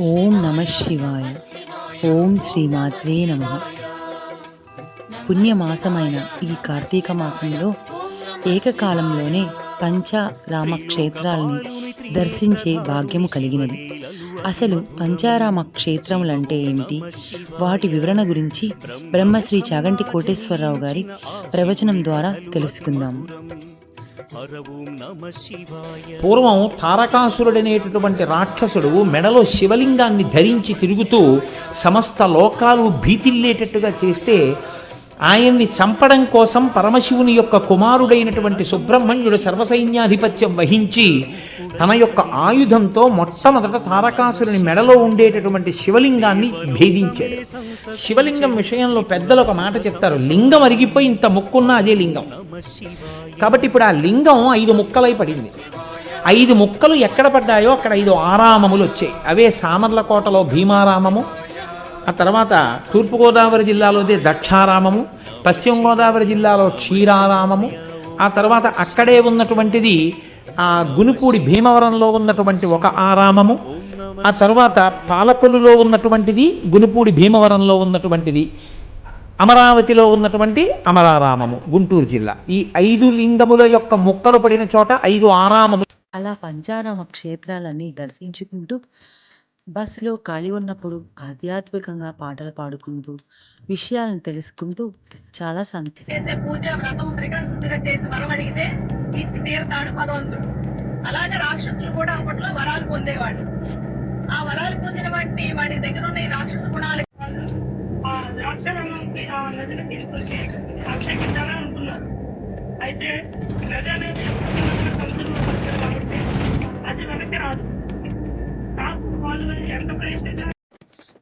ఓం నమ శివాయ. ఓం శ్రీమాత్రే నమ. పుణ్యమాసమైన ఈ కార్తీక మాసంలో ఏకకాలంలోనే పంచారామ క్షేత్రాలని దర్శించే భాగ్యము కలిగినది. అసలు పంచారామ క్షేత్రములంటే ఏమిటి? వాటి వివరణ గురించి బ్రహ్మశ్రీ చాగంటి కోటేశ్వరరావు గారి ప్రవచనం ద్వారా తెలుసుకుందాము. పూర్వం తారకాసురుడనేటటువంటి రాక్షసుడు మెడలో శివలింగాన్ని ధరించి తిరుగుతూ సమస్త లోకాలు భీతిల్లేటట్టుగా చేస్తే ఆయన్ని చంపడం కోసం పరమశివుని యొక్క కుమారుడైనటువంటి సుబ్రహ్మణ్యుడు సర్వసైన్యాధిపత్యం వహించి తన యొక్క ఆయుధంతో మొట్టమొదట తారకాసురుని మెడలో ఉండేటటువంటి శివలింగాన్ని భేదించాడు. శివలింగం విషయంలో పెద్దలు ఒక మాట చెప్తారు లింగం అరిగిపోయి ఇంత ముక్కున్నా అదే లింగం. కాబట్టి ఇప్పుడు ఆ లింగం ఐదు ముక్కలై పడింది. ఐదు ముక్కలు ఎక్కడ పడ్డాయో అక్కడ ఐదు ఆరామములు వచ్చాయి. అవే సామర్లకోటలో భీమారామము ఆ తర్వాత తూర్పుగోదావరి జిల్లాలోదే దక్షారామము పశ్చిమ గోదావరి జిల్లాలో క్షీరారామము ఆ తర్వాత అక్కడే ఉన్నటువంటిది ఆ గునుపూడి భీమవరంలో ఉన్నటువంటి ఒక ఆరామము ఆ తర్వాత పాలకొల్లులో ఉన్నటువంటిది గునుపూడి భీమవరంలో ఉన్నటువంటిది అమరావతిలో ఉన్నటువంటి అమరారామము గుంటూరు జిల్లా. ఈ ఐదు లింగముల యొక్క ముక్కలు పడిన చోట ఐదు ఆరామములు. అలా పంచారామ క్షేత్రాలన్నీ దర్శించుకుంటూ బస్సులో ఖాళీ ఉన్నప్పుడు ఆధ్యాత్మికంగా పాటలు పాడుకుంటూ విషయాలను తెలుసుకుంటూ చాలా సంతోషం. చేసే పూజ వ్రతం త్రికరణ చేసి వరం అడిగితే ఇచ్చి తీరుతాడు భగవంతుడు. అలాగే రాక్షసులు కూడా అప్పట్లో వరాలు పొందేవాళ్ళు. ఆ వరాలు పొందిన వాటిని వాడి దగ్గర ఉన్న ఈ రాక్షస గుణాలు ఆ నదిని తీసుకొచ్చి అనుకున్నారు. అయితే నది అనేది కాబట్టి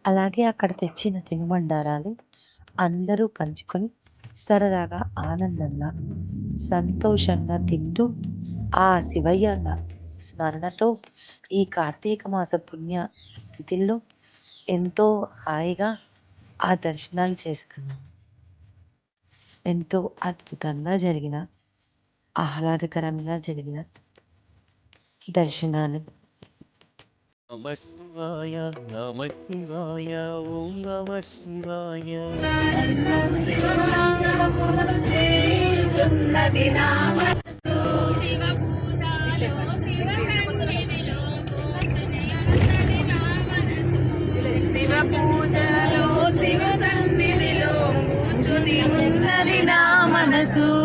అలాగే అక్కడ తెచ్చిన తినుబండారాలు అందరూ పంచుకొని సరదాగా ఆనందంగా సంతోషంగా తింటూ ఆ శివయ్య స్మరణతో ఈ కార్తీక మాస పుణ్య తిథిల్లో ఎంతో హాయిగా ఆ దర్శనాలు చేసుకున్నాం. ఎంతో అద్భుతంగా జరిగిన ఆహ్లాదకరంగా జరిగిన దర్శనాలు. నమ శివాయ నమ శివాయ ఓం నమ శివాయ శివ పూజలో శివ సన్నిధిలో కూర్చుని ఉన్నది నా మనసు.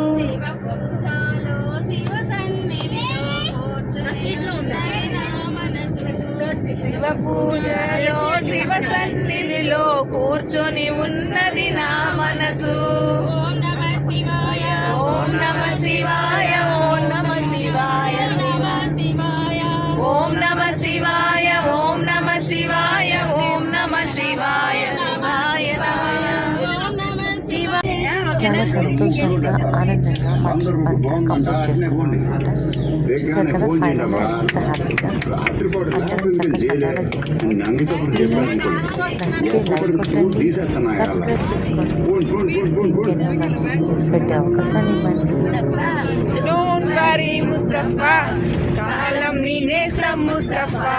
శివ పూజలో శివ సన్నిధిలో కూర్చొని ఉన్నది నా మనసు. చాలా సంతోషంగా ఆనందంగా మా ట్రిప్ అంతా కంప్లీట్ చేసుకున్నాం అనమాట చూసారు కదా ఫైనల్ అంత హ్యాపీగా. అందరం చక్కగా సరదాగా చేసుకున్నాం. ప్లీజ్ నచ్చితే లైక్ కొట్టండి సబ్స్క్రైబ్ చేసుకోండి. ఇంకెన్నో మంచి చేసి పెట్టే అవకాశాన్ని ఇవ్వండి. ముస్తఫా కాలం నీ నేస్తం ముస్తఫా